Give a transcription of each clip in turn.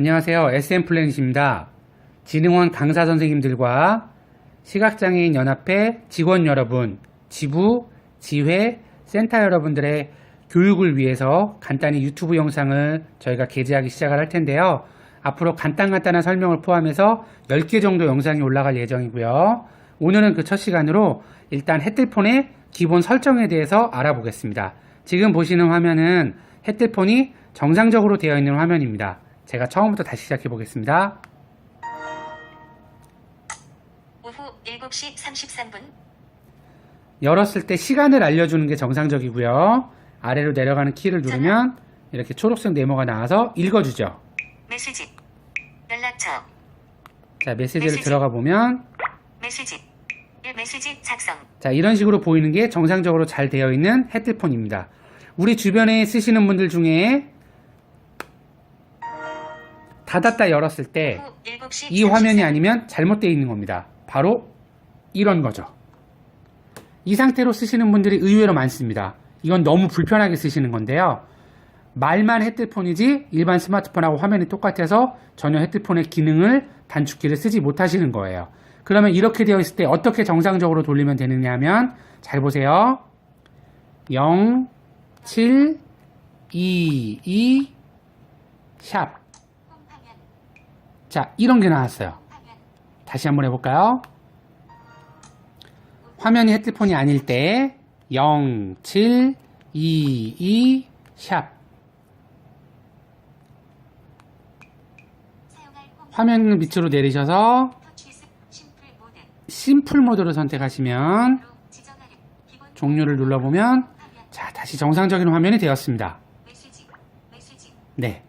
안녕하세요. SM플래닛입니다. 진흥원 강사 선생님들과 시각장애인 연합회 직원 여러분, 지부, 지회, 센터 여러분들의 교육을 위해서 간단히 유튜브 영상을 저희가 게재하기 시작을 할 텐데요. 앞으로 간단간단한 설명을 포함해서 10개 정도 영상이 올라갈 예정이고요. 오늘은 그 첫 시간으로 일단 헤드폰의 기본 설정에 대해서 알아보겠습니다. 지금 보시는 화면은 헤드폰이 정상적으로 되어 있는 화면입니다. 제가 처음부터 다시 시작해 보겠습니다. 오후 7시 33분 열었을 때 시간을 알려주는 게 정상적이고요. 아래로 내려가는 키를 누르면 이렇게 초록색 네모가 나와서 읽어주죠. 메시지 연락처 자, 메시지를 메시지. 들어가 보면 메시지 1 메시지 작성 자, 이런 식으로 보이는 게 정상적으로 잘 되어 있는 헤드폰입니다. 우리 주변에 쓰시는 분들 중에 닫았다 열었을 때 오후 7시 이 화면이 아니면 잘못되어 있는 겁니다. 바로 이런 거죠. 이 상태로 쓰시는 분들이 의외로 많습니다. 이건 너무 불편하게 쓰시는 건데요. 말만 헤드폰이지 일반 스마트폰하고 화면이 똑같아서 전혀 헤드폰의 기능을 단축키를 쓰지 못하시는 거예요. 그러면 이렇게 되어 있을 때 어떻게 정상적으로 돌리면 되느냐 하면 잘 보세요. 0, 7, 2, 2, 샵. 자, 이런 게 나왔어요. 다시 한번 해볼까요? 화면이 헤드폰이 아닐 때 0, 7, 2, 2, 샵 화면 밑으로 내리셔서 심플 모드 심플 모드를 선택하시면 종료를 눌러보면 자 다시 정상적인 화면이 되었습니다. 네1 메시지 2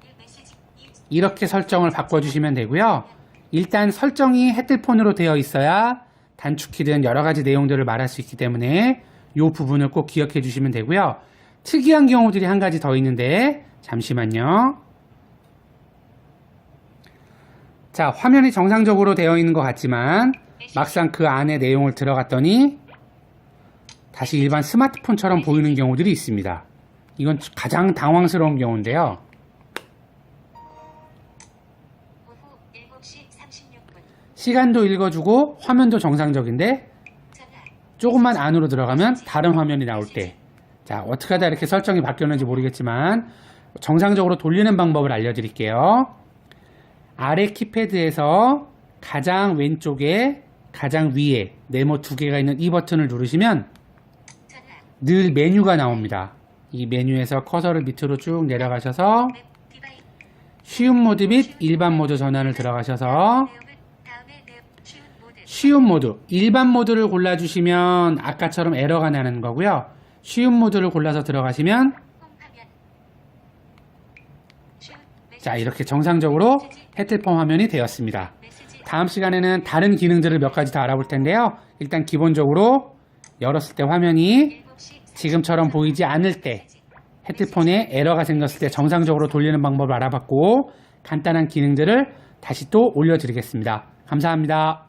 이렇게 설정을 바꿔주시면 되고요. 일단 설정이 헤드폰으로 되어 있어야 단축키든 여러 가지 내용들을 말할 수 있기 때문에 이 부분을 꼭 기억해 주시면 되고요. 특이한 경우들이 한 가지 더 있는데 잠시만요. 자, 화면이 정상적으로 되어 있는 것 같지만 막상 그 안에 내용을 들어갔더니 다시 일반 스마트폰처럼 보이는 경우들이 있습니다. 이건 가장 당황스러운 경우인데요. 시간도 읽어주고 화면도 정상적인데 조금만 안으로 들어가면 다른 화면이 나올 때. 자, 어떻게 하다 이렇게 설정이 바뀌었는지 모르겠지만 정상적으로 돌리는 방법을 알려드릴게요. 아래 키패드에서 가장 왼쪽에 가장 위에 네모 두 개가 있는 이 버튼을 누르시면 늘 메뉴가 나옵니다. 이 메뉴에서 커서를 밑으로 쭉 내려가셔서 쉬운 모드 및 일반 모드 전환을 들어가셔서 쉬운 모드 일반 모드를 골라주시면 아까처럼 에러가 나는 거고요. 쉬운 모드를 골라서 들어가시면 자 이렇게 정상적으로 헤드폰 화면이 되었습니다. 다음 시간에는 다른 기능들을 몇 가지 더 알아볼 텐데요. 일단 기본적으로 열었을 때 화면이 7시 지금처럼 보이지 않을 때 헤드폰에 에러가 생겼을 때 정상적으로 돌리는 방법을 알아봤고 간단한 기능들을 다시 또 올려드리겠습니다. 감사합니다.